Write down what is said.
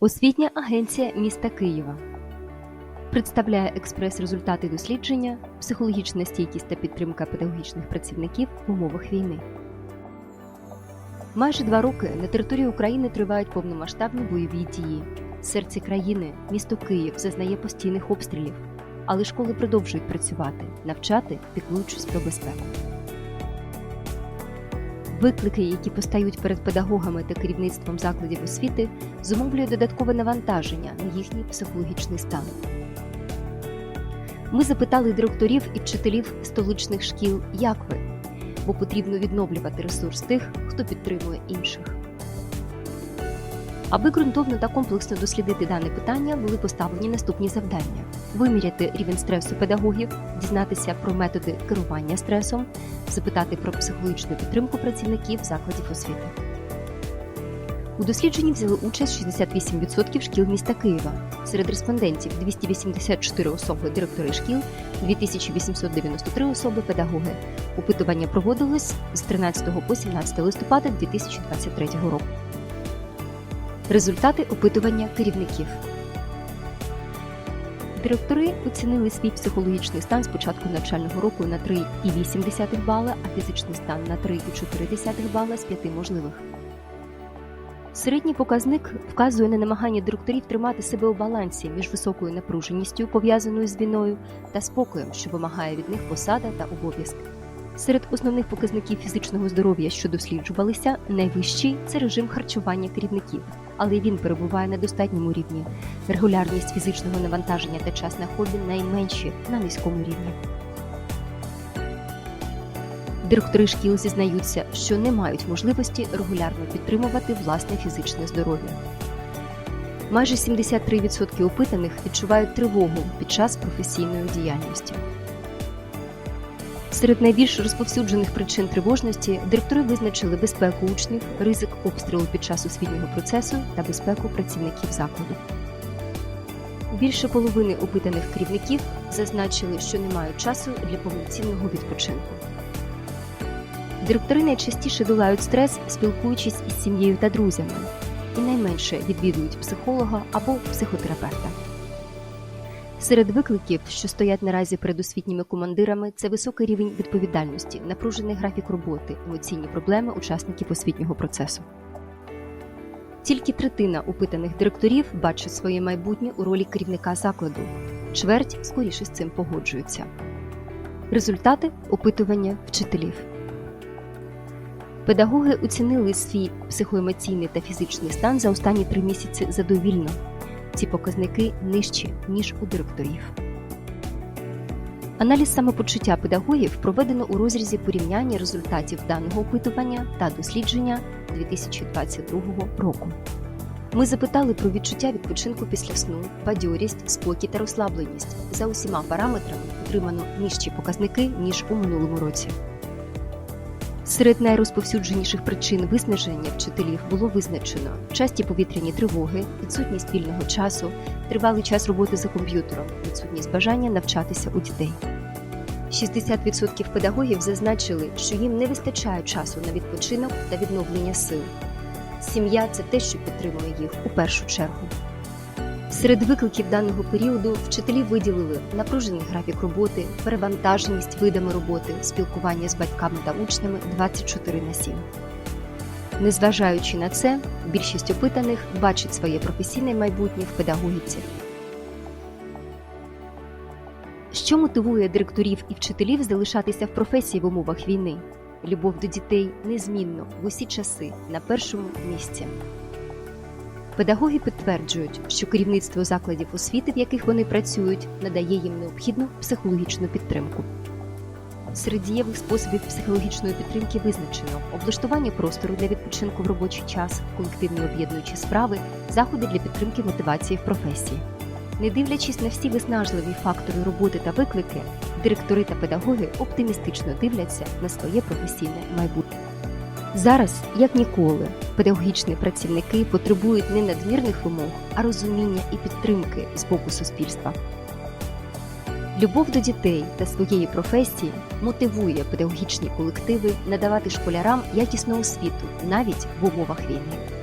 Освітня агенція міста Києва представляє експрес-результати дослідження Психологічна стійкість та підтримка педагогічних працівників в умовах війни. Майже два роки на території України тривають повномасштабні бойові дії. Серце країни, місто Київ, зазнає постійних обстрілів, але школи продовжують працювати, навчати, піклуючись про безпеку. Виклики, які постають перед педагогами та керівництвом закладів освіти, зумовлює додаткове навантаження на їхній психологічний стан. Ми запитали директорів і вчителів столичних шкіл, як ви, бо потрібно відновлювати ресурс тих, хто підтримує інших. Аби ґрунтовно та комплексно дослідити дане питання, були поставлені наступні завдання: виміряти рівень стресу педагогів, дізнатися про методи керування стресом, запитати про психологічну підтримку працівників закладів освіти. У дослідженні взяли участь 68% шкіл міста Києва. Серед респондентів 284 особи директори шкіл, 2893 особи педагоги. Опитування проводилось з 13 по 17 листопада 2023 року. Результати опитування керівників. Директори оцінили свій психологічний стан з початку навчального року на 3,8 бала, а фізичний стан на 3,4 бала з 5 можливих. Середній показник вказує на намагання директорів тримати себе у балансі між високою напруженістю, пов'язаною з війною, та спокоєм, що вимагає від них посада та обов'язки. Серед основних показників фізичного здоров'я, що досліджувалися, найвищий це режим харчування керівників, але він перебуває на достатньому рівні. Регулярність фізичного навантаження та час на хобі найменші на низькому рівні. Директори шкіл зізнаються, що не мають можливості регулярно підтримувати власне фізичне здоров'я. Майже 73% опитаних відчувають тривогу під час професійної діяльності. Серед найбільш розповсюджених причин тривожності директори визначили безпеку учнів, ризик обстрілу під час освітнього процесу та безпеку працівників закладу. Більше половини опитаних керівників зазначили, що не мають часу для повноцінного відпочинку. Директори найчастіше долають стрес, спілкуючись із сім'єю та друзями, і найменше відвідують психолога або психотерапевта. Серед викликів, що стоять наразі перед освітніми командирами, це високий рівень відповідальності, напружений графік роботи, емоційні проблеми учасників освітнього процесу. Тільки третина опитаних директорів бачить своє майбутнє у ролі керівника закладу. Чверть скоріше з цим погоджуються. Результати опитування вчителів. Педагоги оцінили свій психоемоційний та фізичний стан за останні три місяці задовільно. Ці показники нижчі, ніж у директорів. Аналіз самопочуття педагогів проведено у розрізі порівняння результатів даного опитування та дослідження 2022 року. Ми запитали про відчуття відпочинку після сну, бадьорість, спокій та розслабленість. За усіма параметрами отримано нижчі показники ніж у минулому році. Серед найрозповсюдженіших причин виснаження вчителів було визначено часті повітряні тривоги, відсутність вільного часу, тривалий час роботи за комп'ютером, відсутність бажання навчатися у дітей. 60% педагогів зазначили, що їм не вистачає часу на відпочинок та відновлення сил. Сім'я це те, що підтримує їх у першу чергу. Серед викликів даного періоду вчителі виділили напружений графік роботи, перевантаженість видами роботи, спілкування з батьками та учнями 24 на 7. Незважаючи на це, більшість опитаних бачить своє професійне майбутнє в педагогіці. Що мотивує директорів і вчителів залишатися в професії в умовах війни? Любов до дітей незмінно в усі часи на першому місці. Педагоги підтверджують, що керівництво закладів освіти, в яких вони працюють, надає їм необхідну психологічну підтримку. Серед дієвих способів психологічної підтримки визначено облаштування простору для відпочинку в робочий час, колективні об'єднуючі справи, заходи для підтримки мотивації в професії. Не дивлячись на всі виснажливі фактори роботи та виклики, директори та педагоги оптимістично дивляться на своє професійне майбутнє. Зараз, як ніколи, педагогічні працівники потребують не надмірних вимог, а розуміння і підтримки з боку суспільства. Любов до дітей та своєї професії мотивує педагогічні колективи надавати школярам якісну освіту навіть в умовах війни.